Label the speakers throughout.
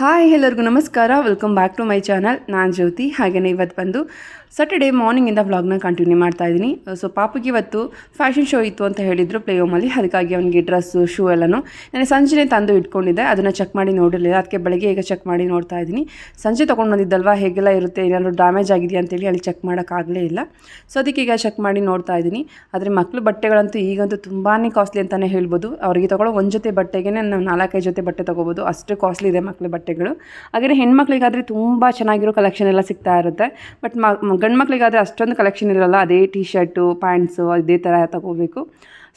Speaker 1: Hi, ಎಲ್ಲರಿಗೂ ನಮಸ್ಕಾರ. Welcome back to my channel ನಾನು ಜ್ಯೋತಿ. ಹಾಗೆಯೇ ಇವತ್ತು ಬಂದು ಸ್ಯಾಟರ್ಡೇ ಮಾರ್ನಿಂಗಿಂದ ವ್ಲಾಗ್ನ ಕಂಟಿನ್ಯೂ ಮಾಡ್ತಾ ಇದ್ದೀನಿ. ಸೊ ಪಾಪಗೆ ಇವತ್ತು ಫ್ಯಾಷನ್ ಶೋ ಇತ್ತು ಅಂತ ಹೇಳಿದರು ಪ್ಲೇ ಓಮಲ್ಲಿ ಅದಕ್ಕಾಗಿ ಅವನಿಗೆ ಡ್ರೆಸ್ಸು ಶೂ ಎಲ್ಲನೂ ನಾನು ಸಂಜೆನೇ ತಂದು ಇಟ್ಕೊಂಡಿದ್ದೆ. ಅದನ್ನು ಚೆಕ್ ಮಾಡಿ ನೋಡಿರಲಿಲ್ಲ. ಅದಕ್ಕೆ ಬೆಳಗ್ಗೆ ಈಗ ಚೆಕ್ ಮಾಡಿ ನೋಡ್ತಾ ಇದ್ದೀನಿ. ಸಂಜೆ ತೊಗೊಂಡು ಬಂದಿದ್ದಲ್ವಾ? ಹೇಗೆಲ್ಲ ಇರುತ್ತೆ? ಏನಾದರೂ ಡ್ಯಾಮೇಜ್ ಆಗಿದೆಯಾ ಅಂತೇಳಿ ಅಲ್ಲಿ ಚೆಕ್ ಮಾಡೋಕ್ಕಾಗಲೇ ಇಲ್ಲ. ಸೊ ಅದಕ್ಕೆ ಈಗ ಚೆಕ್ ಮಾಡಿ ನೋಡ್ತಾ ಇದ್ದೀನಿ. ಆದರೆ ಮಕ್ಕಳು ಬಟ್ಟೆಗಳಂತೂ ಈಗಂತೂ ತುಂಬಾ ಕಾಸ್ಟ್ಲಿ ಅಂತಲೇ ಹೇಳ್ಬೋದು. ಅವರಿಗೆ ತೊಗೊಳ್ಳೋ ಒಂದು ಜೊತೆ ಬಟ್ಟೆಗೆ ನಾವು ನಾಲ್ಕೈದು ಜೊತೆ ಬಟ್ಟೆ ತೊಗೋಬೋದು. ಅಷ್ಟು ಕಾಸ್ಟ್ಲಿ ಇದೆ ಮಕ್ಕಳ ಬಟ್ಟೆಗಳು ಹಾಗೆಯೇ ಹೆಣ್ಮಕ್ಳಿಗಾದರೆ ತುಂಬ ಚೆನ್ನಾಗಿರೋ ಕಲೆಕ್ಷನ್ ಎಲ್ಲ ಸಿಗ್ತಾ ಇರುತ್ತೆ. ಬಟ್ ಮ ಗಂಡು ಅಷ್ಟೊಂದು ಕಲೆಕ್ಷನ್ ಇರೋಲ್ಲ. ಅದೇ ಟೀ ಶರ್ಟು ಪ್ಯಾಂಟ್ಸು ಅದೇ ಥರ ತಗೋಬೇಕು.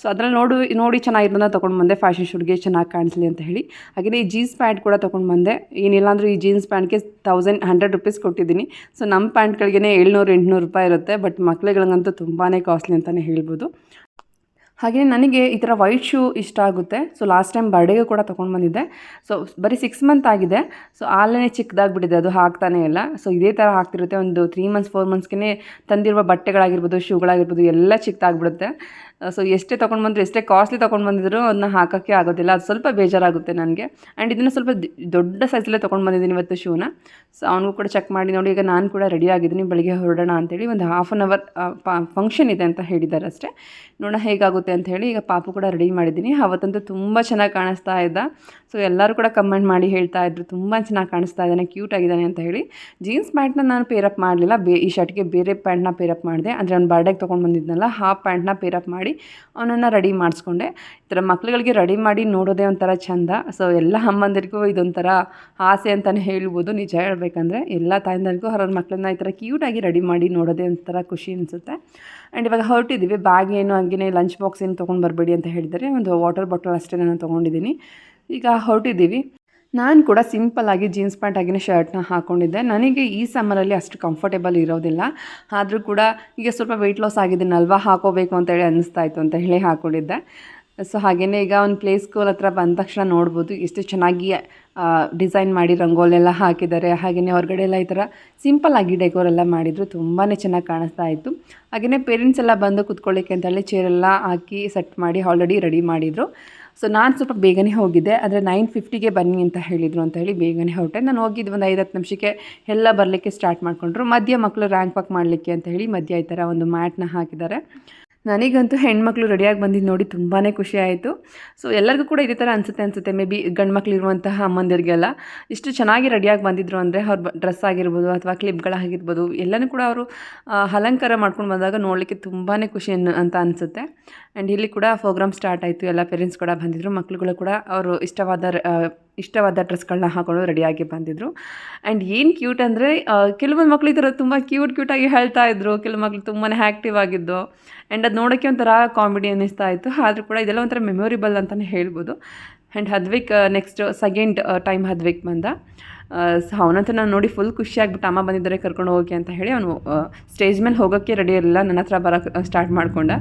Speaker 1: ಸೊ ಅದರಲ್ಲಿ ನೋಡು, ನೋಡಿ ಚೆನ್ನಾಗಿರೋದನ್ನ ತೊಗೊಂಡು ಬಂದೆ. ಫ್ಯಾಷನ್ ಶೂಟ್ಗೆ ಚೆನ್ನಾಗಿ ಕಾಣಿಸ್ಲಿ ಅಂತ ಹೇಳಿ. ಹಾಗೆಯೇ ಈ ಜೀನ್ಸ್ ಪ್ಯಾಂಟ್ ಕೂಡ ತೊಗೊಂಡು ಬಂದೆ. ಏನಿಲ್ಲ ಅಂದರೂ ಈ ಜೀನ್ಸ್ ಪ್ಯಾಂಟ್ಗೆ ತೌಸಂಡ್ ಹಂಡ್ರೆಡ್ ರುಪೀಸ್ ಕೊಟ್ಟಿದ್ದೀನಿ. ಸೊ ನಮ್ಮ ಪ್ಯಾಂಟ್ಗಳಿಗೆ ಏಳ್ನೂರು, ಎಂಟುನೂರು ರೂಪಾಯಿ ಇರುತ್ತೆ. ಬಟ್ ಮಕ್ಳುಗಳಿಗಂತೂ ತುಂಬಾ ಕಾಸ್ಟ್ಲಿ ಅಂತಲೇ ಹೇಳ್ಬೋದು. ಹಾಗೆಯೇ ನನಗೆ ಈ ಥರ ವೈಟ್ ಶೂ ಇಷ್ಟ ಆಗುತ್ತೆ. ಸೊ ಲಾಸ್ಟ್ ಟೈಮ್ ಬರ್ಡೇಗೆ ಕೂಡ ತೊಗೊಂಡು ಬಂದಿದ್ದೆ. ಸೊ ಬರೀ ಸಿಕ್ಸ್ ಮಂತ್ ಆಗಿದೆ. ಸೊ ಆಲೇ ಚಿಕ್ಕದಾಗ್ಬಿಟ್ಟಿದೆ. ಅದು ಹಾಕ್ತಾನೆ ಇಲ್ಲ. ಸೊ ಇದೇ ಥರ ಹಾಕ್ತಿರುತ್ತೆ. ಒಂದು ತ್ರೀ ಮಂತ್ಸ್ ಫೋರ್ ಮಂತ್ಸ್ಗೆ ತಂದಿರುವ ಬಟ್ಟೆಗಳಾಗಿರ್ಬೋದು ಶೂಗಳಾಗಿರ್ಬೋದು ಎಲ್ಲ ಚಿಕ್ಕದಾಗ್ಬಿಡುತ್ತೆ ಸೊ ಎಷ್ಟೇ ತೊಗೊಂಡು ಬಂದರು, ಎಷ್ಟೇ ಕಾಸ್ಟ್ಲಿ ತೊಗೊಂಡು ಬಂದಿದ್ರು ಅದನ್ನ ಹಾಕೋಕ್ಕೆ ಆಗೋದಿಲ್ಲ. ಅದು ಸ್ವಲ್ಪ ಬೇಜಾರಾಗುತ್ತೆ ನನಗೆ. ಆ್ಯಂಡ್ ಇದನ್ನು ಸ್ವಲ್ಪ ದೊಡ್ಡ ಸೈಜಲ್ಲೇ ತೊಗೊಂಡು ಬಂದಿದ್ದೀನಿ ಇವತ್ತು ಶೂನ ಸೊ ಅವನಿಗೂ ಕೂಡ ಚೆಕ್ ಮಾಡಿ ನೋಡಿ, ಈಗ ನಾನು ಕೂಡ ರೆಡಿ ಆಗಿದ್ದೀನಿ, ಬೆಳಿಗ್ಗೆ ಹೊರಡೋಣ ಅಂತೇಳಿ ಒಂದು ಹಾಫ್ ಆನ್ ಅವರ್ ಫಂಕ್ಷನ್ ಇದೆ ಅಂತ ಹೇಳಿದ್ದಾರೆ ಅಷ್ಟೇ. ನೋಡೋಣ ಹೇಗಾಗುತ್ತೆ ಅಂತ ಹೇಳಿ, ಈಗ ಪಾಪು ಕೂಡ ರೆಡಿ ಮಾಡಿದ್ದೀನಿ. ಅವತ್ತಂತೂ ತುಂಬ ಚೆನ್ನಾಗಿ ಕಾಣಿಸ್ತಾ ಇದ್ದ. ಸೊ ಎಲ್ಲರೂ ಕೂಡ ಕಮೆಂಟ್ ಮಾಡಿ ಹೇಳ್ತಾ ಇದ್ರು, ತುಂಬ ಚೆನ್ನಾಗಿ ಕಾಣಿಸ್ತಾ ಇದ್ದಾನೆ ಕ್ಯೂಟ್ ಆಗಿದ್ದಾನೆ ಅಂತ ಹೇಳಿ. ಜೀನ್ಸ್ ಪ್ಯಾಂಟ್ನ ನಾನು ಪೇರಪ್ ಮಾಡಲಿಲ್ಲ. ಬೇ, ಈ ಶರ್ಟ್ಗೆ ಬೇರೆ ಪ್ಯಾಂಟ್ನ ಪೇರಪ್ ಮಾಡಿದೆ. ಅಂದರೆ ಅವ್ನು ಬರ್ಡೇಗೆ ತೊಗೊಂಡು ಬಂದಿದ್ನಲ್ಲ ಹಾಫ್ ಪ್ಯಾಂಟ್ನ ಪೇರಪ್ ಮಾಡಿ ಅವನನ್ನು ರೆಡಿ ಮಾಡಿಸ್ಕೊಂಡೆ. ಈ ಥರ ಮಕ್ಳುಗಳಿಗೆ ರೆಡಿ ಮಾಡಿ ನೋಡೋದೇ ಒಂಥರ ಚಂದ. ಸೊ ಎಲ್ಲ ಅಮ್ಮಂದಿರಿಗೂ ಇದೊಂಥರ ಆಸೆ ಅಂತಲೇ ಹೇಳ್ಬೋದು. ನಿಜ ಹೇಳಬೇಕಂದ್ರೆ ಎಲ್ಲ ತಾಯಿಂದರಿಗೂ ಅವ್ರ ಮಕ್ಕಳನ್ನ ಈ ಥರ ಕ್ಯೂಟಾಗಿ ರೆಡಿ ಮಾಡಿ ನೋಡೋದೇ ಒಂಥರ ಖುಷಿ ಅನಿಸುತ್ತೆ. ಆ್ಯಂಡ್ ಇವಾಗ ಹೊರಟಿದ್ದೀವಿ ಬ್ಯಾಗ್ ಏನು ಹಂಗೆ ಲಂಚ್ ಬಾಕ್ಸ್ ಏನು ತೊಗೊಂಡು ಬರಬೇಡಿ ಅಂತ ಹೇಳಿದರೆ ಒಂದು ವಾಟರ್ ಬಾಟಲ್ ಅಷ್ಟೇ ನಾನು ತೊಗೊಂಡಿದ್ದೀನಿ. ಈಗ ಹೊರಟಿದ್ದೀವಿ ನಾನು ಕೂಡ ಸಿಂಪಲ್ಲಾಗಿ ಜೀನ್ಸ್ ಪ್ಯಾಂಟ್ ಆಗಿನ ಶರ್ಟ್ನ ಹಾಕ್ಕೊಂಡಿದ್ದೆ ನನಗೆ ಈ ಸಮ್ಮರಲ್ಲಿ ಅಷ್ಟು ಕಂಫರ್ಟೇಬಲ್ ಇರೋದಿಲ್ಲ. ಆದರೂ ಕೂಡ ಈಗ ಸ್ವಲ್ಪ ವೆಯ್ಟ್ ಲಾಸ್ ಆಗಿದ್ದೀನಲ್ವಾ ಹಾಕೋಬೇಕು ಅಂತೇಳಿ ಅನ್ನಿಸ್ತಾ ಇತ್ತು ಅಂತ ಹೇಳಿ ಹಾಕ್ಕೊಂಡಿದ್ದೆ ಸೊ ಹಾಗೆಯೇ ಈಗ ಒಂದು ಪ್ಲೇ ಸ್ಕೂಲ್ ಹತ್ರ ಬಂದ ತಕ್ಷಣ ನೋಡ್ಬೋದು. ಎಷ್ಟು ಚೆನ್ನಾಗಿ ಡಿಸೈನ್ ಮಾಡಿ ರಂಗೋಲೆಲ್ಲ ಹಾಕಿದ್ದಾರೆ. ಹಾಗೆಯೇ ಹೊರಗಡೆ ಎಲ್ಲ ಈ ಥರ ಸಿಂಪಲ್ಲಾಗಿ ಡೆಕೋರ್ ಎಲ್ಲ ಮಾಡಿದರು. ತುಂಬಾ ಚೆನ್ನಾಗಿ ಕಾಣಿಸ್ತಾ ಇತ್ತು ಹಾಗೆಯೇ ಪೇರೆಂಟ್ಸ್ ಎಲ್ಲ ಬಂದು ಕುತ್ಕೊಳ್ಳಿಕ್ಕೆ ಅಂತೇಳಿ ಚೇರೆಲ್ಲ ಹಾಕಿ ಸೆಟ್ ಮಾಡಿ ಆಲ್ರೆಡಿ ರೆಡಿ ಮಾಡಿದರು. ಸೊ ನಾನು ಸ್ವಲ್ಪ ಬೇಗನೆ ಹೋಗಿದ್ದೆ, ಆದರೆ ನೈನ್ ಫಿಫ್ಟಿಗೆ ಬನ್ನಿ ಅಂತ ಹೇಳಿದರು ಅಂತ ಹೇಳಿ ಬೇಗನೆ ಹೊರಟೆ. ನಾನು ಹೋಗಿದ್ದು ಒಂದು ಐದು ಹತ್ತು ನಿಮಿಷಕ್ಕೆ ಎಲ್ಲ ಬರಲಿಕ್ಕೆ ಸ್ಟಾರ್ಟ್ ಮಾಡಿಕೊಂಡ್ರು. ಮಧ್ಯ ಮಕ್ಕಳು ರ್ಯಾಂಕ್ ವಾಕ್ ಮಾಡಲಿಕ್ಕೆ ಅಂತ ಹೇಳಿ ಮಧ್ಯ ಈ ಥರ ಒಂದು ಮ್ಯಾಟ್ನ ಹಾಕಿದ್ದಾರೆ. ನನಗಂತೂ ಹೆಣ್ಮಕ್ಳು ರೆಡಿಯಾಗಿ ಬಂದಿದ್ದು ನೋಡಿ ತುಂಬಾ ಖುಷಿ ಆಯಿತು. ಸೊ ಎಲ್ಲರಿಗೂ ಕೂಡ ಇದೇ ಥರ ಅನಿಸುತ್ತೆ ಅನಿಸುತ್ತೆ. ಮೇ ಬಿ ಗಂಡು ಇರುವಂತಹ ಅಮ್ಮಂದಿರಿಗೆಲ್ಲ ಇಷ್ಟು ಚೆನ್ನಾಗಿ ರೆಡಿಯಾಗಿ ಬಂದಿದ್ರು ಅಂದರೆ ಅವ್ರ ಡ್ರೆಸ್ ಆಗಿರ್ಬೋದು ಅಥವಾ ಕ್ಲಿಪ್ಗಳಾಗಿರ್ಬೋದು ಎಲ್ಲನೂ ಕೂಡ ಅವರು ಅಲಂಕಾರ ಮಾಡ್ಕೊಂಡು ಬಂದಾಗ ನೋಡಲಿಕ್ಕೆ ತುಂಬಾ ಖುಷಿ ಅಂತ ಅನಿಸುತ್ತೆ. ಆ್ಯಂಡ್ ಇಲ್ಲಿ ಕೂಡ ಪ್ರೋಗ್ರಾಮ್ ಸ್ಟಾರ್ಟ್ ಆಯಿತು. ಎಲ್ಲ ಪೇರೆಂಟ್ಸ್ ಕೂಡ ಬಂದಿದ್ದರು ಮಕ್ಳುಗಳು ಕೂಡ ಅವರು ಇಷ್ಟವಾದ ಇಷ್ಟವಾದ ಡ್ರೆಸ್ಗಳನ್ನ ಹಾಕೊಂಡು ರೆಡಿಯಾಗಿ ಬಂದಿದ್ದರು ಆ್ಯಂಡ್ ಏನು ಕ್ಯೂಟ್ ಅಂದರೆ ಕೆಲವೊಂದು ಮಕ್ಳು ಈ ಥರ ತುಂಬ ಕ್ಯೂಟ್ ಕ್ಯೂಟಾಗಿ ಹೇಳ್ತಾ ಇದ್ರು. ಕೆಲವು ಮಕ್ಳು ತುಂಬಾ ಆ್ಯಕ್ಟಿವ್ ಆಗಿದ್ದು. ಆ್ಯಂಡ್ ಅದು ನೋಡೋಕ್ಕೆ ಒಂಥರ ಕಾಮಿಡಿ ಅನ್ನಿಸ್ತಾ ಇತ್ತು. ಆದರೂ ಕೂಡ ಇದೆಲ್ಲ ಒಂಥರ ಮೆಮೊರಿಬಲ್ ಅಂತಲೇ ಹೇಳ್ಬೋದು. And Hadvik next second time Hadvik ಬಂದ. ಸೊ, ಅವನಂತೂ ನಾನು ನೋಡಿ ಫುಲ್ ಖುಷಿಯಾಗ್ಬಿಟ್ಟು ಅಮ್ಮ ಬಂದಿದ್ದಾರೆ ಕರ್ಕೊಂಡು ಹೋಗಿ ಅಂತ ಹೇಳಿ ಅವನು ಸ್ಟೇಜ್ ಮೇಲೆ ಹೋಗೋಕ್ಕೆ ರೆಡಿ ಇರಲಿಲ್ಲ ನನ್ನ ಹತ್ರ ಬರೋಕ್ಕೆ ಸ್ಟಾರ್ಟ್ ಮಾಡ್ಕೊಂಡ.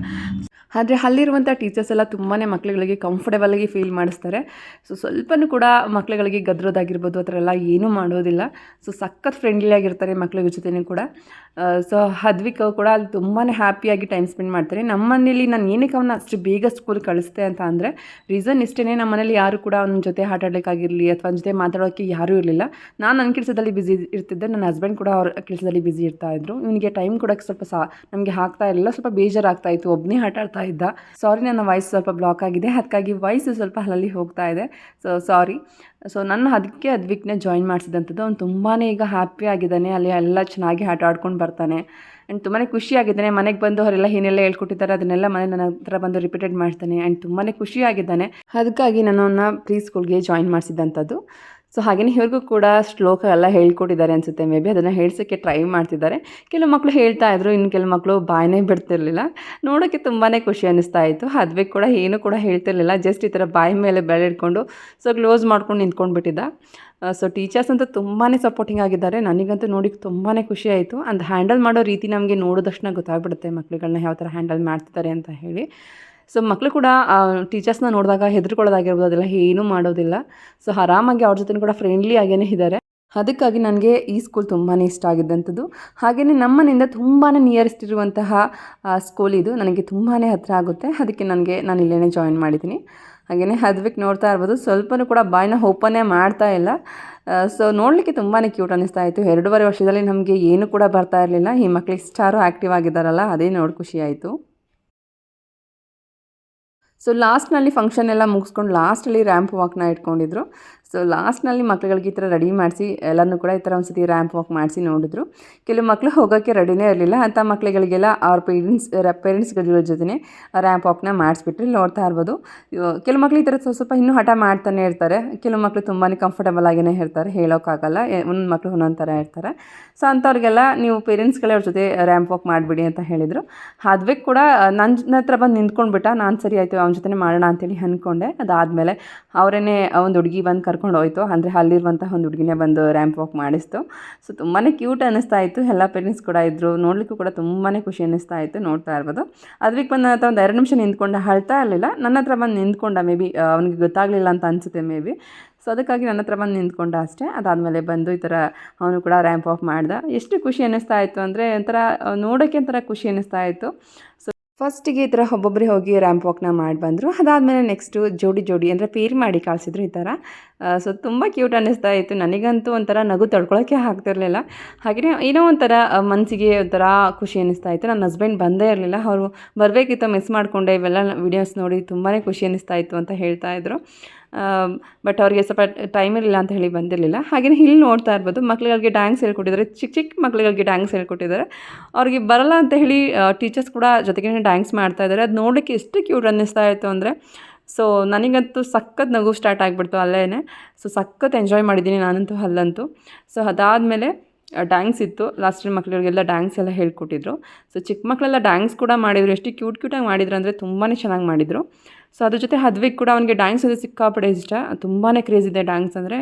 Speaker 1: ಆದರೆ ಅಲ್ಲಿರುವಂಥ ಟೀಚರ್ಸ್ ಎಲ್ಲ ತುಂಬಾ ಮಕ್ಳುಗಳಿಗೆ ಕಂಫರ್ಟೇಬಲಾಗಿ ಫೀಲ್ ಮಾಡಿಸ್ತಾರೆ. ಸೊ ಸ್ವಲ್ಪನೂ ಕೂಡ ಮಕ್ಕಳುಗಳಿಗೆ ಗದ್ರೋದಾಗಿರ್ಬೋದು, ಆ ಥರ ಎಲ್ಲ ಏನೂ ಮಾಡೋದಿಲ್ಲ. ಸೊ ಸಖತ್ ಫ್ರೆಂಡ್ಲಿ ಆಗಿರ್ತಾರೆ ಮಕ್ಕಳಿಗೆ ಜೊತೆನೂ ಕೂಡ. ಸೊ ಹದ್ವಿಕ್ ಕೂಡ ಅಲ್ಲಿ ತುಂಬಾ ಹ್ಯಾಪಿಯಾಗಿ ಟೈಮ್ ಸ್ಪೆಂಡ್ ಮಾಡ್ತಾರೆ. ನಮ್ಮ ಮನೇಲಿ ನಾನು ಏನಕ್ಕೆ ಅವನ್ನ ಅಷ್ಟು ಬೇಗ ಸ್ಕೂಲ್ ಕಳಿಸ್ತೆ ಅಂತ ಅಂದರೆ ರೀಸನ್ ಇಷ್ಟೇ ನಮ್ಮ ಮನೇಲಿ ಯಾರು ಕೂಡ ಅವನ ಜೊತೆ ಆಟಾಡಲಿಕ್ಕಾಗಿರಲಿ ಅಥವಾ ಅವನ ಜೊತೆ ಮಾತಾಡೋಕ್ಕೆ ಯಾರೂ ಇರಲಿಲ್ಲ. ನಾನು ನನ್ನ ಕೆಲಸದಲ್ಲಿ ಬ್ಯುಸಿ ಇರ್ತಿದ್ದೆ ನನ್ನ ಹಸ್ಬೆಂಡ್ ಕೂಡ ಅವ್ರ ಕೆಲಸದಲ್ಲಿ ಬ್ಯುಸಿ ಇರ್ತಾ ಇದ್ರು. ಇವನಿಗೆ ಟೈಮ್ ಕೊಡೋಕ್ಕೆ ಸ್ವಲ್ಪ ಸಹ ನಮಗೆ ಆಗ್ತಾ ಇರಲಿಲ್ಲ ಸ್ವಲ್ಪ ಬೇಜಾರಾಗ್ತಾ ಇತ್ತು. ಒಬ್ಬನೇ ಆಟಾಡ್ತಾ ಇದ್ದ. ಸಾರಿ ನನ್ನ ವಾಯ್ಸ್ ಸ್ವಲ್ಪ ಬ್ಲಾಕ್ ಆಗಿದೆ. ಅದಕ್ಕಾಗಿ ವಾಯ್ಸ್ ಸ್ವಲ್ಪ ಅಲ್ಲಲ್ಲಿ ಹೋಗ್ತಾ ಇದೆ. ಸೊ ಸಾರಿ ಸೊ ನನ್ನ ಅದಕ್ಕೆ ಅದ್ವಿಕ್ನೇ ಜಾಯಿನ್ ಮಾಡಿಸಿದಂಥದ್ದು. ಅವ್ನು ತುಂಬಾ ಈಗ ಹ್ಯಾಪಿ ಆಗಿದ್ದಾನೆ. ಅಲ್ಲಿ ಎಲ್ಲ ಚೆನ್ನಾಗಿ ಆಟ ಆಡ್ಕೊಂಡು ಬರ್ತಾನೆ. ಆ್ಯಂಡ್ ತುಂಬಾ ಖುಷಿಯಾಗಿದ್ದಾನೆ ಮನೆಗೆ ಬಂದು ಅವರೆಲ್ಲ ಏನೆಲ್ಲ ಹೇಳ್ಕೊಟ್ಟಿದ್ದಾರೆ, ಅದನ್ನೆಲ್ಲ ಮನೆ ನನ್ನ ಹತ್ರ ಬಂದು ರಿಪೀಟೆಡ್ ಮಾಡ್ತಾನೆ. ಆ್ಯಂಡ್ ತುಂಬಾ ಖುಷಿಯಾಗಿದ್ದಾನೆ ಅದಕ್ಕಾಗಿ ನಾನು ಅವನ್ನ ಪ್ರೀ ಸ್ಕೂಲ್ಗೆ ಜಾಯಿನ್ ಮಾಡಿಸಿದಂಥದ್ದು. ಸೊ ಹಾಗೆಯೇ ಇವ್ರಿಗೂ ಕೂಡ ಶ್ಲೋಕ ಎಲ್ಲ ಹೇಳ್ಕೊಟ್ಟಿದ್ದಾರೆ ಅನಿಸುತ್ತೆ ಮೇ ಬಿ ಅದನ್ನು ಹೇಳ್ಸೋಕ್ಕೆ ಟ್ರೈ ಮಾಡ್ತಿದ್ದಾರೆ. ಕೆಲವು ಮಕ್ಕಳು ಹೇಳ್ತಾ ಇದ್ರು, ಇನ್ನು ಕೆಲವು ಮಕ್ಕಳು ಬಾಯನೇ ಬಿಡ್ತಿರ್ಲಿಲ್ಲ. ನೋಡೋಕ್ಕೆ ತುಂಬಾ ಖುಷಿ ಅನ್ನಿಸ್ತಾ ಇತ್ತು. ಅದ್ವೇ ಕೂಡ, ಏನೂ ಕೂಡ ಹೇಳ್ತಿರ್ಲಿಲ್ಲ. ಜಸ್ಟ್ ಈ ಥರ ಬಾಯಿ ಮೇಲೆ ಬೆಳೆ ಇಟ್ಕೊಂಡು ಸೊ ಕ್ಲೋಸ್ ಮಾಡ್ಕೊಂಡು ನಿಂತ್ಕೊಂಡು ಬಿಟ್ಟಿದ್ದ ಸೊ ಟೀಚರ್ಸ್ ಅಂತೂ ತುಂಬಾ ಸಪೋರ್ಟಿಂಗ್ ಆಗಿದ್ದಾರೆ. ನನಗಂತೂ ನೋಡಿ ತುಂಬಾ ಖುಷಿ ಆಯಿತು. ಅಂದ್ ಹ್ಯಾಂಡಲ್ ಮಾಡೋ ರೀತಿ ನಮಗೆ ನೋಡಿದ ತಕ್ಷಣ ಗೊತ್ತಾಗ್ಬಿಡುತ್ತೆ ಮಕ್ಕಳುಗಳನ್ನ ಯಾವ ಥರ ಹ್ಯಾಂಡಲ್ ಮಾಡ್ತಿದ್ದಾರೆ ಅಂತ ಹೇಳಿ. ಸೊ ಮಕ್ಕಳು ಕೂಡ ಟೀಚರ್ಸ್ನ ನೋಡಿದಾಗ ಹೆದರ್ಕೊಳ್ಳೋದಾಗಿರ್ಬೋದು ಅದೆಲ್ಲ ಏನೂ ಮಾಡೋದಿಲ್ಲ. ಸೊ ಆರಾಮಾಗಿ ಅವ್ರ ಜೊತೆ ಕೂಡ ಫ್ರೆಂಡ್ಲಿ ಆಗೇ ಇದ್ದಾರೆ ಅದಕ್ಕಾಗಿ ನನಗೆ ಈ ಸ್ಕೂಲ್ ತುಂಬಾ ಇಷ್ಟ ಆಗಿದ್ದಂಥದ್ದು. ಹಾಗೆಯೇ ನಮ್ಮನೆಯಿಂದ ತುಂಬಾ ನಿಯರೆಸ್ಟ್ ಇರುವಂತಹ ಸ್ಕೂಲ್ ಇದು ನನಗೆ ತುಂಬಾ ಹತ್ತಿರ ಆಗುತ್ತೆ. ಅದಕ್ಕೆ ನನಗೆ ನಾನು ಇಲ್ಲೇ ಜಾಯಿನ್ ಮಾಡಿದ್ದೀನಿ. ಹಾಗೆಯೇ ಹದ್ವಿಕ್ ನೋಡ್ತಾ ಇರ್ಬೋದು. ಸ್ವಲ್ಪನೂ ಕೂಡ ಬಾಯಿನ ಓಪನೇ ಮಾಡ್ತಾ ಇಲ್ಲ. ಸೊ ನೋಡಲಿಕ್ಕೆ ತುಂಬಾ ಕ್ಯೂಟ್ ಅನ್ನಿಸ್ತಾ ಇತ್ತು. ಎರಡೂವರೆ ವರ್ಷದಲ್ಲಿ ನಮಗೆ ಏನು ಕೂಡ ಬರ್ತಾ ಇರಲಿಲ್ಲ. ಈ ಮಕ್ಳಿಗೆ ಸ್ಟಾರು ಆ್ಯಕ್ಟಿವ್ ಆಗಿದ್ದಾರಲ್ಲ, ಅದೇ ನೋಡಿ ಖುಷಿಯಾಯಿತು ಸೊ ಲಾಸ್ಟ್ನಲ್ಲಿ ಫಂಕ್ಷನ್ ಎಲ್ಲ ಮುಗಿಸ್ಕೊಂಡು ಲಾಸ್ಟಲ್ಲಿ ರ್ಯಾಂಪ್ ವಾಕ್ನ ಇಟ್ಕೊಂಡಿದ್ರು. ಸೊ ಲಾಸ್ಟ್ನಲ್ಲಿ ಮಕ್ಳುಗಳಿಗೆ ಈ ಥರ ರೆಡಿ ಮಾಡಿಸಿ ಎಲ್ಲರೂ ಕೂಡ ಈ ಥರ ಒಂದು ಸತಿ ರ್ಯಾಂಪ್ ವಾಕ್ ಮಾಡಿಸಿ ನೋಡಿದ್ರು. ಕೆಲವು ಮಕ್ಕಳು ಹೋಗೋಕ್ಕೆ ರೆಡಿನೇ ಇರಲಿಲ್ಲ. ಅಂಥ ಮಕ್ಳುಗಳಿಗೆಲ್ಲ ಅವ್ರ ಪೇರೆಂಟ್ಸ್ ಪೇರೆಂಟ್ಸ್ಗಳ ಜೊತೆ ರ್ಯಾಂಪ್ ವಾಕ್ನ ಮಾಡಿಸ್ಬಿಟ್ರೆ ನೋಡ್ತಾ ಇರ್ಬೋದು. ಕೆಲವು ಮಕ್ಳು ಈ ಥರ ಸ್ವಲ್ಪ ಸ್ವಲ್ಪ ಇನ್ನೂ ಹಠ ಮಾಡ್ತಾನೆ ಇರ್ತಾರೆ. ಕೆಲವು ಮಕ್ಕಳು ತುಂಬಾ ಕಂಫರ್ಟಬಲ್ ಆಗಿನೇ ಇರ್ತಾರೆ. ಹೇಳೋಕ್ಕಾಗಲ್ಲ. ಒಂದು ಮಕ್ಕಳು ಒಂದೊಂದು ಥರ ಇರ್ತಾರೆ. ಸೊ ಅಂಥವ್ರಿಗೆಲ್ಲ ನೀವು ಪೇರೆಂಟ್ಸ್ಗಳೇ ಅವ್ರ ಜೊತೆ ರ್ಯಾಂಪ್ ವಾಕ್ ಮಾಡಿಬಿಡಿ ಅಂತ ಹೇಳಿದರು. ಅದ್ವೇ ಕೂಡ ನನ್ನ ಹತ್ರ ಬಂದು ನಿಂತ್ಕೊಂಡ್ಬಿಟ್ಟ, ನಾನು ಸರಿ ಆಯಿತು, ಅವನ ಜೊತೆ ಮಾಡೋಣ ಅಂತೇಳಿ ಅಂದ್ಕೊಂಡೆ ಅದಾದಮೇಲೆ ಅವರೇನೆ ಒಂದು ಹುಡುಗಿ ಬಂದು ಕರ್ಕೊಂಡು ಹೋಯ್ತು ಅಂದರೆ ಅಲ್ಲಿರುವಂತಹ ಒಂದು ಹುಡುಗಿನೇ ಬಂದು ರ್ಯಾಂಪ್ ವಾಕ್ ಮಾಡಿಸ್ತು. ಸೊ ತುಂಬಾ ಕ್ಯೂಟ್ ಅನ್ನಿಸ್ತಾ ಇತ್ತು. ಎಲ್ಲ ಪೇರೆಂಟ್ಸ್ ಕೂಡ ಇದ್ದರು ನೋಡಲಿಕ್ಕೂ ಕೂಡ ತುಂಬಾ ಖುಷಿ ಅನ್ನಿಸ್ತಾ ಇತ್ತು. ನೋಡ್ತಾ ಇರ್ಬೋದು. ಅದಕ್ಕೆ ಬಂದು ನನ್ನ ಹತ್ರ ಒಂದು ಎರಡು ನಿಮಿಷ ನಿಂತ್ಕೊಂಡು. ಅಳ್ತಾ ಇರಲಿಲ್ಲ. ನನ್ನ ಹತ್ರ ಬಂದು ನಿಂತ್ಕೊಂಡ ಮೇ ಬಿ ಅವನಿಗೆ ಗೊತ್ತಾಗಲಿಲ್ಲ ಅಂತ ಅನಿಸುತ್ತೆ ಮೇ ಬಿ ಸೊ ಅದಕ್ಕಾಗಿ ನನ್ನ ಹತ್ರ ಬಂದು ನಿಂತ್ಕೊಂಡ ಅಷ್ಟೇ. ಅದಾದಮೇಲೆ ಬಂದು ಈ ಥರ ಅವನು ಕೂಡ ರ್ಯಾಂಪ್ ಆಫ್ ಮಾಡ್ದೆ. ಎಷ್ಟು ಖುಷಿ ಅನ್ನಿಸ್ತಾ ಇತ್ತು ಅಂದರೆ ಒಂಥರ ನೋಡೋಕ್ಕೆ ಒಂಥರ ಖುಷಿ ಅನ್ನಿಸ್ತಾ ಇತ್ತು. ಸೊ ಫಸ್ಟಿಗೆ ಈ ಥರ ಒಬ್ಬೊಬ್ಬರೇ ಹೋಗಿ ರ್ಯಾಂಪ್ ವಾಕ್ನ ಮಾಡಿ ಬಂದರು. ಅದಾದಮೇಲೆ ನೆಕ್ಸ್ಟು ಜೋಡಿ ಜೋಡಿ ಅಂದರೆ ಪೇರ್ ಮಾಡಿ ಕಳಿಸಿದ್ರು ಈ ಥರ. ಸೊ ತುಂಬ ಕ್ಯೂಟ್ ಅನ್ನಿಸ್ತಾ ಇತ್ತು. ನನಗಂತೂ ಒಂಥರ ನಗು ತಡ್ಕೊಳ್ಳೋಕೆ ಆಗ್ತಿರಲಿಲ್ಲ. ಹಾಗೆಯೇ ಏನೋ ಒಂಥರ ಮನಸ್ಸಿಗೆ ಒಂಥರ ಖುಷಿ ಅನ್ನಿಸ್ತಾ ಇತ್ತು. ನನ್ನ ಹಸ್ಬೆಂಡ್ ಬಂದೇ ಇರಲಿಲ್ಲ. ಅವರು ಬರಬೇಕಿತ್ತು ಮಿಸ್ ಮಾಡಿಕೊಂಡೆ. ಇವೆಲ್ಲ ವಿಡಿಯೋಸ್ ನೋಡಿ ತುಂಬಾ ಖುಷಿ ಅನ್ನಿಸ್ತಾ ಇತ್ತು ಅಂತ ಹೇಳ್ತಾ ಇದ್ರು. ಬಟ್ ಅವ್ರಿಗೆ ಸ್ವಲ್ಪ ಟೈಮ್ ಇರಲಿಲ್ಲ ಅಂತ ಹೇಳಿ ಬಂದಿರಲಿಲ್ಲ. ಹಾಗೆಯೇ ಇಲ್ಲಿ ನೋಡ್ತಾ ಇರ್ಬೋದು, ಮಕ್ಳುಗಳಿಗೆ ಡ್ಯಾನ್ಸ್ ಹೇಳ್ಕೊಟ್ಟಿದ್ದಾರೆ. ಚಿಕ್ಕ ಚಿಕ್ಕ ಮಕ್ಳುಗಳಿಗೆ ಡ್ಯಾನ್ಸ್ ಹೇಳ್ಕೊಟ್ಟಿದ್ದಾರೆ. ಅವ್ರಿಗೆ ಬರಲ್ಲ ಅಂತ ಹೇಳಿ ಟೀಚರ್ಸ್ ಕೂಡ ಜೊತೆಗೆ ಡ್ಯಾನ್ಸ್ ಮಾಡ್ತಾ ಇದ್ದಾರೆ. ಅದು ನೋಡೋಕ್ಕೆ ಎಷ್ಟು ಕ್ಯೂಟ್ ಅನ್ನಿಸ್ತಾ ಇತ್ತು ಅಂದರೆ ಸೊ ನನಗಂತೂ ಸಖತ್ ನಗು ಸ್ಟಾರ್ಟ್ ಆಗಿಬಿಡ್ತು ಅಲ್ಲೇ ಸೊ ಸಖತ್ ಎಂಜಾಯ್ ಮಾಡಿದ್ದೀನಿ ನಾನಂತೂ ಅಲ್ಲಂತೂ. ಸೊ ಅದಾದಮೇಲೆ ಡ್ಯಾನ್ಸ್ ಇತ್ತು. ಲಾಸ್ಟ್ ಮಕ್ಕಳಿಗೆಲ್ಲ ಡ್ಯಾನ್ಸ್ ಎಲ್ಲ ಹೇಳ್ಕೊಟ್ಟಿದ್ರು. ಸೊ ಚಿಕ್ಕ ಮಕ್ಕಳೆಲ್ಲ ಡ್ಯಾನ್ಸ್ ಕೂಡ ಮಾಡಿದರು. ಎಷ್ಟು ಕ್ಯೂಟ್ ಕ್ಯೂಟಾಗಿ ಮಾಡಿದ್ರು ಅಂದರೆ ತುಂಬಾ ಚೆನ್ನಾಗಿ ಮಾಡಿದರು. ಸೊ ಅದ್ರ ಜೊತೆ ಹದ್ವಿಗೆ ಕೂಡ ಅವನಿಗೆ ಡ್ಯಾನ್ಸ್ ಅಂದರೆ ಸಿಕ್ಕಾಪಡೆ ಇಷ್ಟ. ತುಂಬಾ ಕ್ರೇಜ್ ಇದೆ ಡ್ಯಾನ್ಸ್ ಅಂದರೆ.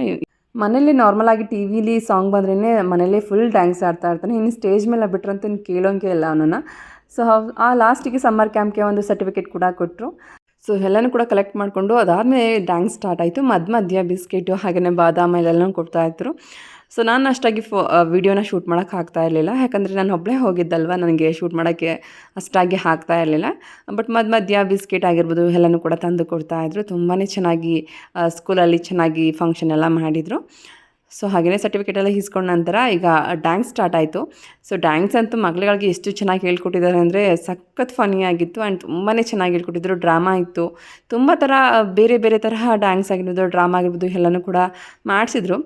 Speaker 1: ಮನೇಲಿ ನಾರ್ಮಲಾಗಿ ಟಿ ವಿಲಿ ಸಾಂಗ್ ಬಂದ್ರೇ ಮನೇಲಿ ಫುಲ್ ಡ್ಯಾನ್ಸ್ ಆಡ್ತಾ ಇರ್ತಾನೆ. ಇನ್ನು ಸ್ಟೇಜ್ ಮೇಲೆ ಬಿಟ್ರಂತೂ ಇನ್ನು ಕೇಳೋಂಗೆ ಇಲ್ಲ ಅವನನ್ನು. ಸೊ ಆ ಲಾಸ್ಟಿಗೆ ಸಮ್ಮರ್ ಕ್ಯಾಂಪ್ಗೆ ಒಂದು ಸರ್ಟಿಫಿಕೇಟ್ ಕೂಡ ಕೊಟ್ಟರು ಸೊ ಎಲ್ಲನೂ ಕೂಡ ಕಲೆಕ್ಟ್ ಮಾಡಿಕೊಂಡು ಅದಾದಮೇಲೆ ಡ್ಯಾನ್ಸ್ ಸ್ಟಾರ್ಟ್ ಆಯಿತು. ಮಧ್ಯ ಮಧ್ಯ ಬಿಸ್ಕೆಟು ಹಾಗೆಯೇ ಬಾದಾಮ ಎಲ್ಲನೂ ಕೊಡ್ತಾ ಇದ್ರು. ಸೊ ನಾನು ಅಷ್ಟಾಗಿ ಫೋ ವೀಡಿಯೋನ ಶೂಟ್ ಮಾಡೋಕ್ಕೆ ಆಗ್ತಾ ಇರಲಿಲ್ಲ. ಯಾಕಂದರೆ ನಾನು ಒಬ್ಬಳೇ ಹೋಗಿದ್ದಲ್ವ? ನನಗೆ ಶೂಟ್ ಮಾಡೋಕ್ಕೆ ಅಷ್ಟಾಗಿ ಆಗ್ತಾ ಇರಲಿಲ್ಲ. ಬಟ್ ಮಧ್ಯ ಮಧ್ಯ ಬಿಸ್ಕೆಟ್ ಆಗಿರ್ಬೋದು, ಎಲ್ಲನೂ ಕೂಡ ತಂದು ಕೊಡ್ತಾಯಿದ್ರು ತುಂಬಾ ಚೆನ್ನಾಗಿ ಸ್ಕೂಲಲ್ಲಿ ಚೆನ್ನಾಗಿ ಫಂಕ್ಷನ್ ಎಲ್ಲ ಮಾಡಿದರು. ಸೊ ಹಾಗೆಯೇ ಸರ್ಟಿಫಿಕೇಟ್ ಎಲ್ಲ ಇಸ್ಕೊಂಡ ನಂತರ ಈಗ ಡ್ಯಾನ್ಸ್ ಸ್ಟಾರ್ಟ್ ಆಯಿತು. ಸೊ ಡ್ಯಾನ್ಸ್ ಅಂತೂ ಮಕ್ಕಳುಗಳಿಗೆ ಎಷ್ಟು ಚೆನ್ನಾಗಿ ಹೇಳ್ಕೊಟ್ಟಿದ್ದಾರೆ ಅಂದರೆ ಸಖತ್ ಫನಿ ಆಗಿತ್ತು ಆ್ಯಂಡ್ ತುಂಬಾ ಚೆನ್ನಾಗಿ ಹೇಳ್ಕೊಟ್ಟಿದ್ರು. ಡ್ರಾಮಾ ಇತ್ತು. ತುಂಬ ಥರ ಬೇರೆ ಬೇರೆ ತರಹ ಡ್ಯಾನ್ಸ್ ಆಗಿರ್ಬೋದು ಡ್ರಾಮಾ ಆಗಿರ್ಬೋದು, ಎಲ್ಲನೂ ಕೂಡ ಮಾಡಿಸಿದ್ರು.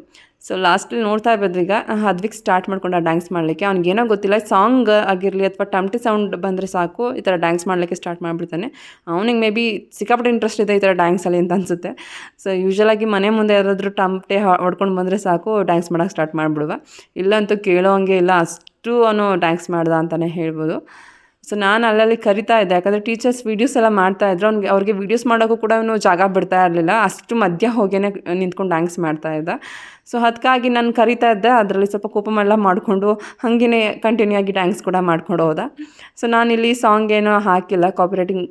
Speaker 1: ಸೊ ಲಾಸ್ಟಲ್ಲಿ ನೋಡ್ತಾ ಇರೋದು ಈಗ ಅದ್ವಿಕ್ ಸ್ಟಾರ್ಟ್ ಮಾಡ್ಕೊಂಡು ಆ ಡ್ಯಾನ್ಸ್ ಮಾಡಲಿಕ್ಕೆ ಅವ್ನಿಗೇನೋ ಗೊತ್ತಿಲ್ಲ ಸಾಂಗ್ ಆಗಿರಲಿ ಅಥವಾ ಟಮ್ಟಿ ಸೌಂಡ್ ಬಂದರೆ ಸಾಕು, ಈ ಥರ ಡ್ಯಾನ್ಸ್ ಮಾಡಲಿಕ್ಕೆ ಸ್ಟಾರ್ಟ್ ಮಾಡಿಬಿಡ್ತಾನೆ. ಅವನಿಗೆ ಮೇ ಬಿ ಸಿಕ್ಕಾಪಟ್ಟೆ ಇಂಟ್ರೆಸ್ಟ್ ಇದೆ ಈ ಥರ ಡ್ಯಾನ್ಸಲ್ಲಿ ಅಂತ ಅನಿಸುತ್ತೆ. ಸೊ ಯೂಶ್ವಲಾಗಿ ಮನೆ ಮುಂದೆ ಯಾರಾದರೂ ಟಮ್ಟೆ ಹೊಡ್ಕೊಂಡು ಬಂದರೆ ಸಾಕು ಡ್ಯಾನ್ಸ್ ಮಾಡೋಕ್ಕೆ ಸ್ಟಾರ್ಟ್ ಮಾಡಿಬಿಡುವ. ಇಲ್ಲಂತೂ ಕೇಳೋ ಹಂಗೆ ಇಲ್ಲ, ಅಷ್ಟು ಅವನು ಡ್ಯಾನ್ಸ್ ಮಾಡ್ದ ಅಂತಲೇ ಹೇಳ್ಬೋದು. ಸೊ ನಾನು ಅಲ್ಲಲ್ಲಿ ಕರಿತಾ ಇದ್ದೆ, ಯಾಕಂದರೆ ಟೀಚರ್ಸ್ ವೀಡಿಯೋಸ್ ಎಲ್ಲ ಮಾಡ್ತಾ ಇದ್ರು, ಅವ್ನಿಗೆ, ಅವ್ರಿಗೆ ವೀಡಿಯೋಸ್ ಮಾಡೋಕ್ಕೂ ಕೂಡ ಅವನು ಜಾಗ ಬಿಡ್ತಾ ಇರಲಿಲ್ಲ. ಅಷ್ಟು ಮಧ್ಯ ಹೋಗೇನೆ ನಿಂತ್ಕೊಂಡು ಡ್ಯಾನ್ಸ್ ಮಾಡ್ತಾ ಇದ್ದ. ಸೊ ಅದಕ್ಕಾಗಿ ನಾನು ಕರಿತಾ ಇದ್ದೆ. ಅದರಲ್ಲಿ ಸ್ವಲ್ಪ ಕೋಪಮೆಲ್ಲ ಮಾಡಿಕೊಂಡು ಹಾಗೇ ಕಂಟಿನ್ಯೂ ಆಗಿ ಡ್ಯಾನ್ಸ್ ಕೂಡ ಮಾಡ್ಕೊಂಡು ಹೋದ. ಸೊ ನಾನಿಲ್ಲಿ ಸಾಂಗ್ ಏನೋ ಹಾಕಿಲ್ಲ. ಕಾಪಿರೈಟಿಂಗ್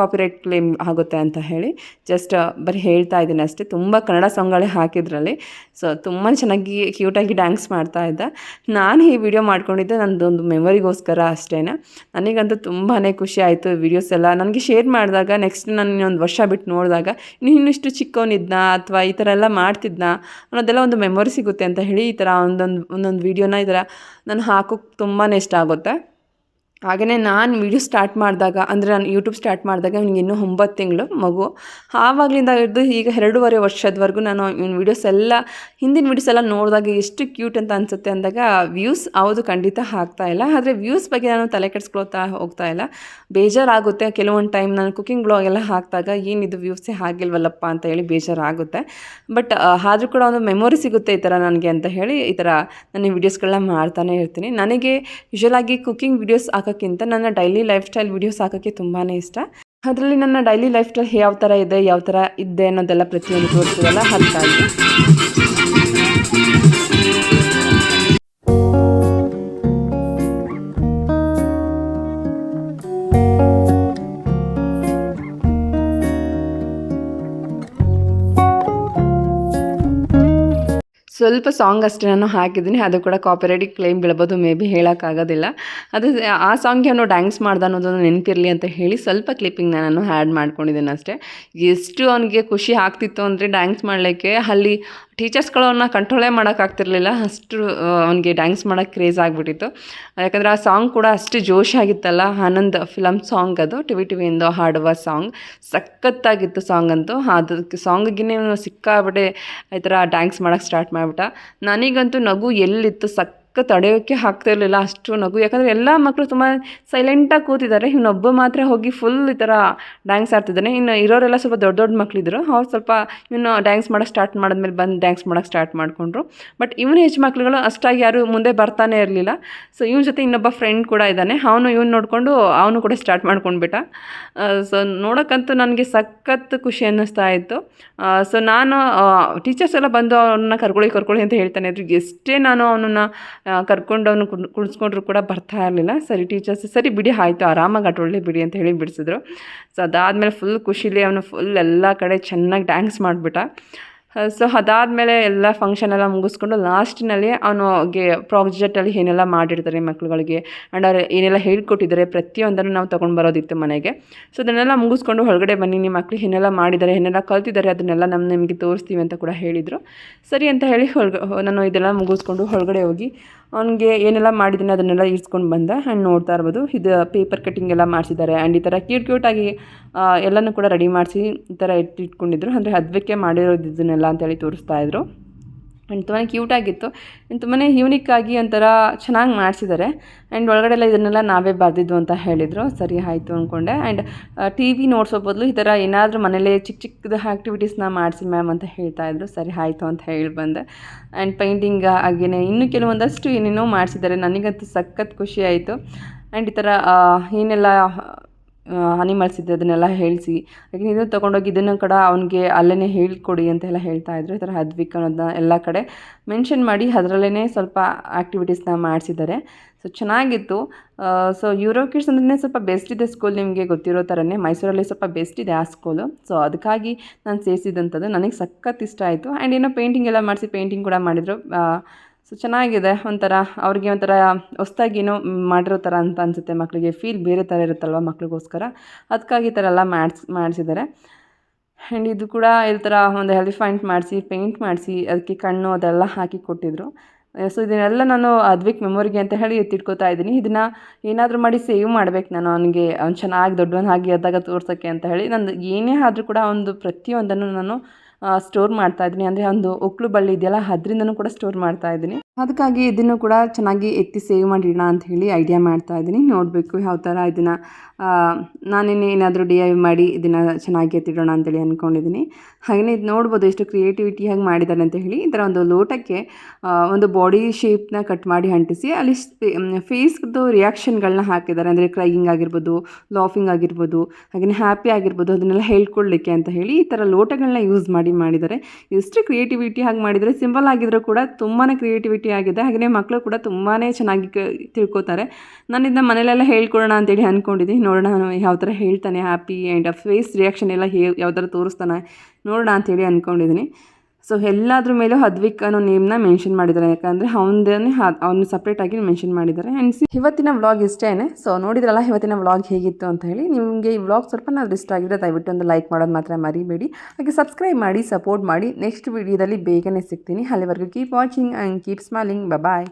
Speaker 1: ಕಾಪಿರೈಟ್ ಕ್ಲೇಮ್ ಆಗುತ್ತೆ ಅಂತ ಹೇಳಿ ಜಸ್ಟ್ ಬರೀ ಹೇಳ್ತಾ ಇದ್ದೀನಿ ಅಷ್ಟೇ. ತುಂಬ ಕನ್ನಡ ಸಾಂಗ್ಗಳೇ ಹಾಕಿದ್ರಲ್ಲಿ. ಸೊ ತುಂಬ ಚೆನ್ನಾಗಿ ಕ್ಯೂಟಾಗಿ ಡ್ಯಾನ್ಸ್ ಮಾಡ್ತಾ ಇದ್ದೆ. ನಾನು ಈ ವಿಡಿಯೋ ಮಾಡ್ಕೊಂಡಿದ್ದೆ. ನನ್ನದೊಂದು ಮೆಮೊರಿಗೋಸ್ಕರ ಅಷ್ಟೇ ನನಗಂತೂ ತುಂಬಾ ಖುಷಿ ಆಯಿತು ವಿಡಿಯೋಸ್ ಎಲ್ಲ. ನನಗೆ ಶೇರ್ ಮಾಡಿದಾಗ ನೆಕ್ಸ್ಟ್ ನಾನು ಇನ್ನೊಂದು ವರ್ಷ ಬಿಟ್ಟು ನೋಡಿದಾಗ, ನೀನು ಇನ್ನಿಷ್ಟು ಚಿಕ್ಕವನಿದ್ನ? ಅಥವಾ ಈ ಥರ ಎಲ್ಲ ಮಾಡ್ತಿದ್ನ? ಅನ್ನೋದೆಲ್ಲ ಒಂದು ಮೆಮೊರಿ ಸಿಗುತ್ತೆ ಅಂತ ಹೇಳಿ ಈ ಥರ ಒಂದೊಂದು ಒಂದೊಂದು ವೀಡಿಯೋನ ಈ ಥರ ನಾನು ಹಾಕೋಕ್ಕೆ ತುಂಬಾ ಇಷ್ಟ ಆಗುತ್ತೆ. ಹಾಗೆಯೇ ನಾನು ವೀಡಿಯೋ ಸ್ಟಾರ್ಟ್ ಮಾಡಿದಾಗ, ಅಂದರೆ ನಾನು ಯೂಟ್ಯೂಬ್ ಸ್ಟಾರ್ಟ್ ಮಾಡಿದಾಗ ಅವ್ನಿಗೆ ಇನ್ನೂ ಒಂಬತ್ತು ತಿಂಗಳು ಮಗು. ಆವಾಗಲಿಂದ ಹಿಡಿದು ಈಗ ಎರಡೂವರೆ ವರ್ಷದವರೆಗೂ ನಾನು ಇವ್ನ ವೀಡಿಯೋಸ್ ಎಲ್ಲ, ಹಿಂದಿನ ವೀಡಿಯೋಸ್ ಎಲ್ಲ ನೋಡಿದಾಗ ಎಷ್ಟು ಕ್ಯೂಟ್ ಅಂತ ಅನಿಸುತ್ತೆ ಅಂದಾಗ ವ್ಯೂಸ್ ಹೌದು ಖಂಡಿತ ಇಲ್ಲ. ಆದರೆ ವ್ಯೂಸ್ ಬಗ್ಗೆ ನಾನು ತಲೆ ಕೆಡಿಸ್ಕೊಳ್ತಾ ಹೋಗ್ತಾ ಇಲ್ಲ. ಬೇಜಾರಾಗುತ್ತೆ. ಕೆಲವೊಂದು ಟೈಮ್ ನಾನು ಕುಕಿಂಗ್ ಬ್ಲಾಗ್ ಎಲ್ಲ ಹಾಕಿದಾಗ ಏನಿದು ವ್ಯೂಸೇ ಆಗಿಲ್ವಲ್ಲಪ್ಪ ಅಂತ ಹೇಳಿ ಬೇಜಾರಾಗುತ್ತೆ. ಬಟ್ ಆದರೂ ಕೂಡ ಒಂದು ಮೆಮೊರಿ ಸಿಗುತ್ತೆ ಈ ಥರ ನನಗೆ ಅಂತ ಹೇಳಿ ಈ ಥರ ನನ್ನ ವೀಡಿಯೋಸ್ಗಳನ್ನ ಮಾಡ್ತಾನೆ ಇರ್ತೀನಿ. ನನಗೆ ಯೂಶಲಾಗಿ ಕುಕಿಂಗ್ ವೀಡಿಯೋಸ್ ಹಾಕೋಕ್ಕಿಂತ ನನ್ನ ಡೈಲಿ ಲೈಫ್ ಸ್ಟೈಲ್ ವೀಡಿಯೋಸ್ ಹಾಕೋಕ್ಕೆ ತುಂಬಾ ಇಷ್ಟ. ಅದರಲ್ಲಿ ನನ್ನ ಡೈಲಿ ಲೈಫ್ ಸ್ಟೈಲ್ ಯಾವ ಥರ ಇದೆ, ಯಾವ ಥರ ಇದೆ ಅನ್ನೋದೆಲ್ಲ ಪ್ರತಿಯೊಂದು ತೋರಿಸ್ತೀವಲ್ಲ ಅದಕ್ಕಾಗಿ ಸ್ವಲ್ಪ ಸಾಂಗ್ ಅಷ್ಟೇ ನಾನು ಹಾಕಿದ್ದೀನಿ. ಅದು ಕೂಡ ಕಾಪಿರೈಟ್ ಕ್ಲೇಮ್ ಬೀಳ್ಬೋದು ಮೇ ಬಿ ಹೇಳೋಕ್ಕಾಗೋದಿಲ್ಲ ಅದು, ಆ ಸಾಂಗ್ಗೆ ಅವನು ಡ್ಯಾನ್ಸ್ ಮಾಡ್ದ ಅನ್ನೋದನ್ನು ನೆನಪಿರಲಿ ಅಂತ ಹೇಳಿ ಸ್ವಲ್ಪ ಕ್ಲಿಪ್ಪಿಂಗ್ ನಾನು ಆ್ಯಡ್ ಮಾಡ್ಕೊಂಡಿದ್ದೀನಿ ಅಷ್ಟೇ. ಎಷ್ಟು ಅವನಿಗೆ ಖುಷಿ ಆಗ್ತಿತ್ತು ಅಂದರೆ ಡ್ಯಾನ್ಸ್ ಮಾಡಲಿಕ್ಕೆ, ಅಲ್ಲಿ ಟೀಚರ್ಸ್ಗಳು ಅವನ್ನ ಕಂಟ್ರೋಲೇ ಮಾಡೋಕ್ಕಾಗ್ತಿರ್ಲಿಲ್ಲ ಅಷ್ಟು ಅವನಿಗೆ ಡ್ಯಾನ್ಸ್ ಮಾಡೋಕ್ಕೆ ಕ್ರೇಜ್ ಆಗಿಬಿಟ್ಟಿತ್ತು. ಯಾಕಂದರೆ ಆ ಸಾಂಗ್ ಕೂಡ ಅಷ್ಟು ಜೋಶಾಗಿತ್ತಲ್ಲ ಆನಂದ್ ಫಿಲಮ್ ಸಾಂಗ್ ಅದು. ಟಿವಿ ವಿ ಟಿ ವಿಯಿಂದ ಹಾಡುವ ಸಾಂಗ್ ಸಖತ್ತಾಗಿತ್ತು ಸಾಂಗ್ ಅಂತೂ. ಅದಕ್ಕೆ ಸಾಂಗಿಗೆ ಸಿಕ್ಕಾಬಿಟ್ಟೆ. ಈ ಥರ ಡ್ಯಾನ್ಸ್ ಮಾಡೋಕ್ಕೆ ಸ್ಟಾರ್ಟ್ ಮಾಡಿಬಿಟ್ಟ. ನನಗಂತೂ ನಗು ಎಲ್ಲಿತ್ತು? ಸಕ್ ತಡೆಯೋಕ್ಕೆ ಆಗ್ತಿರ್ಲಿಲ್ಲ ಅಷ್ಟು ನಗು. ಯಾಕಂದರೆ ಎಲ್ಲ ಮಕ್ಕಳು ತುಂಬ ಸೈಲೆಂಟಾಗಿ ಕೂತಿದ್ದಾರೆ. ಇವನೊಬ್ಬ ಮಾತ್ರ ಹೋಗಿ ಫುಲ್ ಈ ಥರ ಡ್ಯಾನ್ಸ್ ಆಡ್ತಿದ್ದಾನೆ. ಇನ್ನು ಇರೋರೆಲ್ಲ ಸ್ವಲ್ಪ ದೊಡ್ಡ ದೊಡ್ಡ ಮಕ್ಕಳಿದ್ರು ಅವ್ರು ಸ್ವಲ್ಪ ಇವನು ಡ್ಯಾನ್ಸ್ ಮಾಡೋಕ್ಕೆ ಸ್ಟಾರ್ಟ್ ಮಾಡಿದ್ಮೇಲೆ ಬಂದು ಡ್ಯಾನ್ಸ್ ಮಾಡೋಕ್ಕೆ ಸ್ಟಾರ್ಟ್ ಮಾಡಿಕೊಂಡ್ರು. ಬಟ್ ಇವನ ಹೆಚ್ಚು ಮಕ್ಕಳುಗಳು ಅಷ್ಟಾಗಿ ಯಾರು ಮುಂದೆ ಬರ್ತಾನೆ ಇರಲಿಲ್ಲ. ಸೊ ಇವನ ಜೊತೆ ಇನ್ನೊಬ್ಬ ಫ್ರೆಂಡ್ ಕೂಡ ಇದ್ದಾನೆ. ಅವನು ಇವನು ನೋಡಿಕೊಂಡು ಅವನು ಕೂಡ ಸ್ಟಾರ್ಟ್ ಮಾಡ್ಕೊಂಡ್ಬಿಟ್ಟ. ಸೊ ನೋಡೋಕ್ಕಂತೂ ನನಗೆ ಸಖತ್ ಖುಷಿ ಅನ್ನಿಸ್ತಾ ಇತ್ತು. ಸೊ ನಾನು ಟೀಚರ್ಸ್ ಎಲ್ಲ ಬಂದು ಅವನ್ನ ಕರ್ಕೊಳ್ಳಿ ಕರ್ಕೊಳ್ಳಿ ಅಂತ ಹೇಳ್ತಾನೆ ಇದ್ರು. ಎಷ್ಟೇ ನಾನು ಅವನನ್ನು ಕರ್ಕೊಂಡು ಅವನು ಕುಣಿಸ್ಕೊಂಡ್ರು ಕೂಡ ಬರ್ತಾ ಇರಲಿಲ್ಲ. ಸರಿ ಟೀಚರ್ಸ್, ಸರಿ ಬಿಡಿ, ಆಯಿತು, ಆರಾಮಾಗಿ ಆಟೊಳ್ಳೆ ಬಿಡಿ ಅಂತ ಹೇಳಿ ಬಿಡಿಸಿದ್ರು. ಸೊ ಅದಾದಮೇಲೆ ಫುಲ್ ಖುಷಿಲಿ ಅವನು ಫುಲ್ ಎಲ್ಲ ಕಡೆ ಚೆನ್ನಾಗಿ ಡ್ಯಾನ್ಸ್ ಮಾಡಿಬಿಟ್ಟ. ಸೊ ಅದಾದಮೇಲೆ ಎಲ್ಲ ಫಂಕ್ಷನ್ ಎಲ್ಲ ಮುಗಿಸ್ಕೊಂಡು ಲಾಸ್ಟಿನಲ್ಲಿ ಅವನಿಗೆ ಪ್ರಾಜೆಕ್ಟಲ್ಲಿ ಏನೆಲ್ಲ ಮಾಡಿರ್ತಾರೆ ಮಕ್ಳುಗಳಿಗೆ ಆ್ಯಂಡ್ ಅವ್ರು ಏನೆಲ್ಲ ಹೇಳ್ಕೊಟ್ಟಿದ್ದಾರೆ ಪ್ರತಿಯೊಂದನ್ನು ನಾವು ತೊಗೊಂಡು ಬರೋದಿತ್ತು ಮನೆಗೆ. ಸೊ ಅದನ್ನೆಲ್ಲ ಮುಗಿಸ್ಕೊಂಡು ಹೊರಗಡೆ ಬನ್ನಿ, ನಿಮ್ಮ ಮಕ್ಳು ಏನೆಲ್ಲ ಮಾಡಿದ್ದಾರೆ, ಏನೆಲ್ಲ ಕಲ್ತಿದ್ದಾರೆ ಅದನ್ನೆಲ್ಲ ನಮ್ಮ ನಿಮಗೆ ತೋರಿಸ್ತೀವಿ ಅಂತ ಕೂಡ ಹೇಳಿದರು. ಸರಿ ಅಂತ ಹೇಳಿ ನಾನು ಇದೆಲ್ಲ ಮುಗಿಸ್ಕೊಂಡು ಹೊರಗಡೆ ಹೋಗಿ ಅವನಿಗೆ ಏನೆಲ್ಲ ಮಾಡಿದ್ದೀನಿ ಅದನ್ನೆಲ್ಲ ಇರಿಸ್ಕೊಂಡು ಬಂದೆ. ಆ್ಯಂಡ್ ನೋಡ್ತಾ ಇರ್ಬೋದು. ಇದು ಪೇಪರ್ ಕಟ್ಟಿಂಗ್ ಎಲ್ಲ ಮಾಡಿಸಿದ್ದಾರೆ. ಆ್ಯಂಡ್ ಈ ಥರ ಕ್ಯೂಟ್ ಕ್ಯೂಟಾಗಿ ಎಲ್ಲನೂ ಕೂಡ ರೆಡಿ ಮಾಡಿಸಿ ಈ ಥರ ಇಟ್ಟಿಟ್ಕೊಂಡಿದ್ರು ಅಂದರೆ ಹದ್ವಕ್ಕೆ ಮಾಡಿರೋದು ಇದನ್ನೆಲ್ಲ ಅಂತೇಳಿ ತೋರಿಸ್ತಾ ಇದ್ರು. ಆ್ಯಂಡ್ ತುಂಬಾ ಕ್ಯೂಟಾಗಿತ್ತು ಆ್ಯಂಡ್ ತುಂಬಾ ಯೂನಿಕ್ಕಾಗಿ ಒಂಥರ ಚೆನ್ನಾಗಿ ಮಾಡಿಸಿದ್ದಾರೆ ಆ್ಯಂಡ್ ಒಳಗಡೆ ಎಲ್ಲ ಇದನ್ನೆಲ್ಲ ನಾವೇ ಬರೆದಿದ್ದು ಅಂತ ಹೇಳಿದರು. ಸರಿ ಆಯಿತು ಅಂದ್ಕೊಂಡೆ ಆ್ಯಂಡ್ ಟಿ ವಿ ನೋಡ್ಸೋ ಬದಲು ಈ ಥರ ಏನಾದರೂ ಮನೇಲೇ ಚಿಕ್ಕ ಚಿಕ್ಕದ ಆ್ಯಕ್ಟಿವಿಟೀಸ್ನ ಮಾಡಿಸಿ ಮ್ಯಾಮ್ ಅಂತ ಹೇಳ್ತಾ ಇದ್ರು. ಸರಿ ಆಯಿತು ಅಂತ ಹೇಳಿ ಬಂದೆ. ಆ್ಯಂಡ್ ಪೇಂಟಿಂಗ್ ಹಾಗೆಯೇ ಇನ್ನೂ ಕೆಲವೊಂದಷ್ಟು ಏನೇನೋ ಮಾಡಿಸಿದ್ದಾರೆ ನನಗಂತೂ ಸಖತ್ ಖುಷಿ ಆಯಿತು. ಆ್ಯಂಡ್ ಈ ಥರ ಏನೆಲ್ಲ ಅನಿಮಲ್ಸ್ ಇದೆ ಅದನ್ನೆಲ್ಲ ಹೇಳಿಸಿ. ಯಾಕೆ ಇದು ತೊಗೊಂಡೋಗಿ ಇದನ್ನು ಕೂಡ ಅವನಿಗೆ ಅಲ್ಲೇ ಹೇಳ್ಕೊಡಿ ಅಂತೆಲ್ಲ ಹೇಳ್ತಾ ಇದ್ರು. ಈ ಥರ ಹದ್ವಿಕ್ ಅನ್ನೋದನ್ನ ಎಲ್ಲ ಕಡೆ ಮೆನ್ಷನ್ ಮಾಡಿ ಅದರಲ್ಲೇ ಸ್ವಲ್ಪ ಆ್ಯಕ್ಟಿವಿಟೀಸ್ನ ಮಾಡಿಸಿದ್ದಾರೆ. ಸೊ ಚೆನ್ನಾಗಿತ್ತು. ಸೊ ಯೂರೋ ಕಿಡ್ಸ್ ಅಂದ್ರೆ ಸ್ವಲ್ಪ ಬೆಸ್ಟ್ ಇದೆ ಸ್ಕೂಲ್ ನಿಮಗೆ ಗೊತ್ತಿರೋ ಥರನೇ. ಮೈಸೂರಲ್ಲಿ ಸ್ವಲ್ಪ ಬೆಸ್ಟ್ ಇದೆ ಆ ಸ್ಕೂಲು ಸೊ ಅದಕ್ಕಾಗಿ ನಾನು ಸೇರಿಸಿದಂಥದ್ದು. ನನಗೆ ಸಖತ್ ಇಷ್ಟ ಆಯಿತು. ಆ್ಯಂಡ್ ಏನೋ ಪೇಂಟಿಂಗ್ ಎಲ್ಲ ಮಾಡಿಸಿ ಪೇಂಟಿಂಗ್ ಕೂಡ ಮಾಡಿದರು. ಸೊ ಚೆನ್ನಾಗಿದೆ. ಒಂಥರ ಅವ್ರಿಗೆ ಒಂಥರ ಹೊಸ್ದಾಗಿ ಏನೋ ಮಾಡಿರೋ ಥರ ಅಂತ ಅನಿಸುತ್ತೆ ಮಕ್ಕಳಿಗೆ ಫೀಲ್ ಬೇರೆ ಥರ ಇರುತ್ತಲ್ವ ಮಕ್ಳಿಗೋಸ್ಕರ. ಅದಕ್ಕಾಗಿ ಈ ಥರ ಎಲ್ಲ ಮಾಡಿಸ್, ಮಾಡಿಸಿದ್ದಾರೆ. ಆ್ಯಂಡ್ ಇದು ಕೂಡ ಈ ಥರ ಒಂದು ಎಲಿಫೆಂಟ್ ಮಾಡಿಸಿ, ಪೇಂಟ್ ಮಾಡಿಸಿ, ಅದಕ್ಕೆ ಕಣ್ಣು ಅದೆಲ್ಲ ಹಾಕಿ ಕೊಟ್ಟಿದ್ರು. ಸೊ ಇದನ್ನೆಲ್ಲ ನಾನು ಅದ್ವಿಕ್ ಮೆಮೊರಿಗೆ ಅಂತ ಹೇಳಿ ಎತ್ತಿಟ್ಕೋತಾ ಇದ್ದೀನಿ. ಇದನ್ನು ಏನಾದರೂ ಮಾಡಿ ಸೇವ್ ಮಾಡ್ಬೇಕು ನಾನು ಅವನಿಗೆ. ಅವ್ನು ಚೆನ್ನಾಗಿ ದೊಡ್ಡವನ್ನಾಗಿ ಅದಾಗ ತೋರ್ಸೋಕ್ಕೆ ಅಂತ ಹೇಳಿ. ನಂದು ಏನೇ ಆದರೂ ಕೂಡ ಒಂದು ಪ್ರತಿಯೊಂದನ್ನು ನಾನು ಸ್ಟೋರ್ ಮಾಡ್ತಾ ಇದ್ದೀನಿ. ಅಂದರೆ ಒಂದು ಒಕ್ಳು ಬಳ್ಳಿ ಇದೆಯಲ್ಲ, ಅದರಿಂದನೂ ಕೂಡ ಸ್ಟೋರ್ ಮಾಡ್ತಾ ಇದ್ದೀನಿ. ಅದಕ್ಕಾಗಿ ಇದನ್ನು ಕೂಡ ಚೆನ್ನಾಗಿ ಎತ್ತಿ ಸೇವ್ ಮಾಡಿಡೋಣ ಅಂತ ಹೇಳಿ ಐಡಿಯಾ ಮಾಡ್ತಾ ಇದ್ದೀನಿ. ನೋಡಬೇಕು ಯಾವ ಥರ ಇದನ್ನು ನಾನೇನು ಏನಾದರೂ ಡಿ ಐ ಮಾಡಿ ಇದನ್ನು ಚೆನ್ನಾಗಿ ಎತ್ತಿಡೋಣ ಅಂತೇಳಿ ಅಂದ್ಕೊಂಡಿದ್ದೀನಿ ಹಾಗೆಯೇ ಇದು ನೋಡ್ಬೋದು ಎಷ್ಟು ಕ್ರಿಯೇಟಿವಿಟಿಯಾಗಿ ಮಾಡಿದ್ದಾರೆ ಅಂತ ಹೇಳಿ. ಈ ಥರ ಒಂದು ಲೋಟಕ್ಕೆ ಒಂದು ಬಾಡಿ ಶೇಪ್ನ ಕಟ್ ಮಾಡಿ ಅಂಟಿಸಿ ಅಲ್ಲಿ ಫೇಸ್ದು ರಿಯಾಕ್ಷನ್ಗಳನ್ನ ಹಾಕಿದ್ದಾರೆ. ಅಂದರೆ ಕ್ರೈಯಿಂಗ್ ಆಗಿರ್ಬೋದು ಲಾಫಿಂಗ್ ಆಗಿರ್ಬೋದು ಹಾಗೆಯೇ ಹ್ಯಾಪಿ ಆಗಿರ್ಬೋದು, ಅದನ್ನೆಲ್ಲ ಹೇಳ್ಕೊಳ್ಳಿಕ್ಕೆ ಅಂತ ಹೇಳಿ ಈ ಥರ ಲೋಟಗಳನ್ನ ಯೂಸ್ ಮಾಡಿ ಮಾಡಿದ್ದಾರೆ. ಎಷ್ಟು ಕ್ರಿಯೇಟಿವಿಟಿ ಹಾಗೆ ಮಾಡಿದರೆ ಸಿಂಪಲ್ ಆಗಿದ್ದರೂ ಕೂಡ ತುಂಬಾ ಕ್ರಿಯೇಟಿವಿಟಿ ಆಗಿದೆ. ಹಾಗೆಯೇ ಮಕ್ಕಳು ಕೂಡ ತುಂಬಾ ಚೆನ್ನಾಗಿ ತಿಳ್ಕೊತಾರೆ. ನಾನು ಇದನ್ನ ಮನೇಲೆಲ್ಲ ಹೇಳ್ಕೊಡೋಣ ಅಂತೇಳಿ ಅಂದ್ಕೊಂಡಿದ್ದೀನಿ ನೋಡೋಣ ಯಾವ ಥರ ಹೇಳ್ತಾನೆ ಹ್ಯಾಪಿ ಆ್ಯಂಡ್ ಫೇಸ್ ರಿಯಾಕ್ಷನ್ ಎಲ್ಲ ಹೇ, ಯಾವ ಥರ ತೋರಿಸ್ತಾನೆ, ನೋಡೋಣ ಅಂಥೇಳಿ ಅಂದ್ಕೊಂಡಿದ್ದೀನಿ. ಸೊ ಎಲ್ಲಾದ್ರ ಮೇಲೂ ಹದ್ವಿಕ್ ಅನ್ನೋ ನೇಮ್ನ ಮೆನ್ಷನ್ ಮಾಡಿದ್ದಾರೆ, ಯಾಕಂದರೆ ಅವನದೇ ಅವನು ಸಪ್ರೇಟಾಗಿ ಮೆನ್ಷನ್ ಮಾಡಿದ್ದಾರೆ. ಆ್ಯಂಡ್ ಇವತ್ತಿನ ವ್ಲಾಗ್ ಇಷ್ಟೇ ಸೊ ನೋಡಿದ್ರಲ್ಲ ಇವತ್ತಿನ ವ್ಲಾಗ್ ಹೇಗಿತ್ತು ಅಂತ ಹೇಳಿ, ನಿಮಗೆ ಈ ವ್ಲಾಗ್ ಸ್ವಲ್ಪ ನಾವು ಇಷ್ಟ ಆಗಿದ್ರೆ ದಯವಿಟ್ಟು ಒಂದು ಲೈಕ್ ಮಾಡೋದು ಮಾತ್ರ ಮರಿಬೇಡಿ. ಹಾಗೆ ಸಬ್ಸ್ಕ್ರೈಬ್ ಮಾಡಿ ಸಪೋರ್ಟ್ ಮಾಡಿ. ನೆಕ್ಸ್ಟ್ ವೀಡಿಯೋದಲ್ಲಿ ಬೇಗನೆ ಸಿಗ್ತೀನಿ. ಅಲ್ಲಿವರೆಗೂ keep watching and keep smiling bye